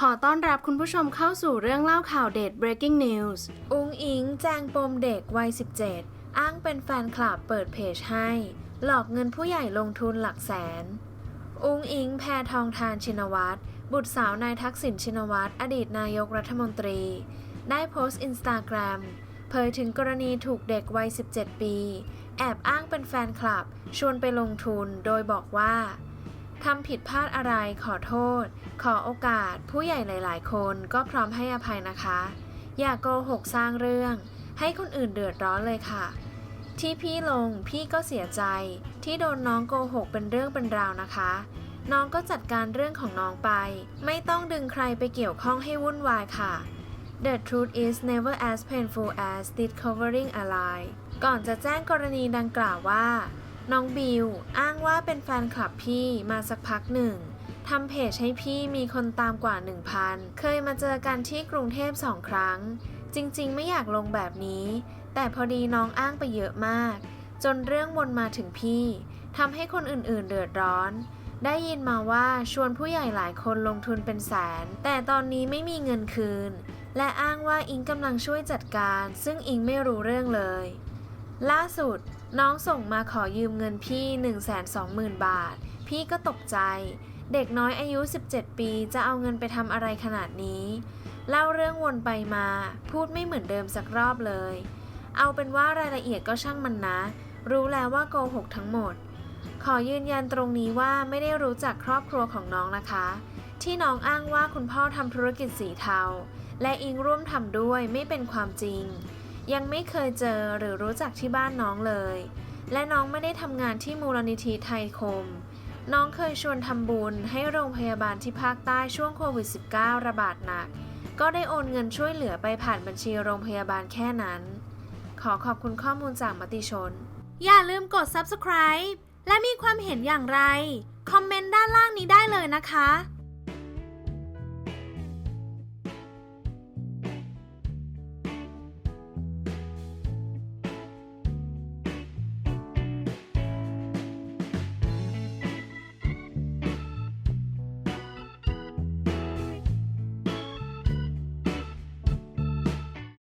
ขอต้อนรับคุณผู้ชมเข้าสู่เรื่องเล่าข่าวเด็ด breaking news อุ้งอิงแจงปมเด็กวัย 17 อ้างเป็นแฟนคลับเปิดเพจให้ หลอกเงินผู้ใหญ่ลงทุนหลักแสน อุ้งอิงแพทองทานชินวัตร บุตรสาวนายทักษิณชินวัตร อดีตนายกรัฐมนตรี ได้โพสต์อินสตาแกรมเผยถึงกรณีถูกเด็กวัย 17 ปี แอบอ้างเป็นแฟนคลับ ชวนไปลงทุน โดยบอกว่า ทำผิดพลาดอะไรขอโทษ ขอโอกาส ผู้ใหญ่หลาย ๆ คนก็พร้อมให้อภัยนะคะ อย่าโกหกสร้างเรื่อง ให้คนอื่นเดือดร้อนเลยค่ะ ที่พี่ลงพี่ก็เสียใจ ที่โดนน้องโกหกเป็นเรื่องเป็นราวนะคะ น้องก็จัดการเรื่องของน้องไป ไม่ต้องดึงใครไปเกี่ยวข้องให้วุ่นวายค่ะ The truth is never as painful as discovering a lie ก่อนจะแจ้งกรณีดังกล่าวว่า น้องบิวอ้างว่าเป็นแฟนคลับพี่มาสักพักหนึ่งทำเพจให้พี่มีคนตามกว่า 1,000 เคยมาเจอกันที่กรุงเทพสองครั้ง จริงๆ ไม่อยากลงแบบนี้ แต่พอดีน้องอ้างไปเยอะมาก จนเรื่องวนมาถึงพี่ทำให้คนอื่นๆ เดือดร้อน ได้ยินมาว่าชวนผู้ใหญ่หลายคนลงทุนเป็นแสน แต่ตอนนี้ไม่มีเงินคืน และอ้างว่าอิงกำลังช่วยจัดการ ซึ่งอิงไม่รู้เรื่องเลย ล่าสุดน้องส่งมาขอยืมเงินพี่ 120,000 บาท พี่ก็ตกใจ เด็กน้อยอายุ 17 ปีจะเอาเงินไปทำอะไรขนาดนี้ เล่าเรื่องวนไปมา พูดไม่เหมือนเดิมสักรอบเลย เอาเป็นว่ารายละเอียดก็ช่างมันนะ รู้แล้วว่าโกหกทั้งหมด ขอยืนยันตรงนี้ว่าไม่ได้รู้จักครอบครัวของน้องนะคะ ที่น้องอ้างว่าคุณพ่อทำธุรกิจสีเทา และอิงร่วมทำด้วยไม่เป็นความจริง ยังไม่เคยเจอหรือรู้จักที่บ้านน้องเลย และน้องไม่ได้ทำงานที่มูลนิธิไทยคม น้องเคยชวนทำบุญให้โรงพยาบาลที่ภาคใต้ช่วงโควิด -19 ระบาดหนัก ก็ได้โอนเงินช่วยเหลือไปผ่านบัญชีโรงพยาบาลแค่นั้น ขอขอบคุณข้อมูลจากมติชน อย่าลืมกด subscribe และมีความเห็นอย่างไร คอมเมนต์ด้านล่างนี้ได้เลยนะคะ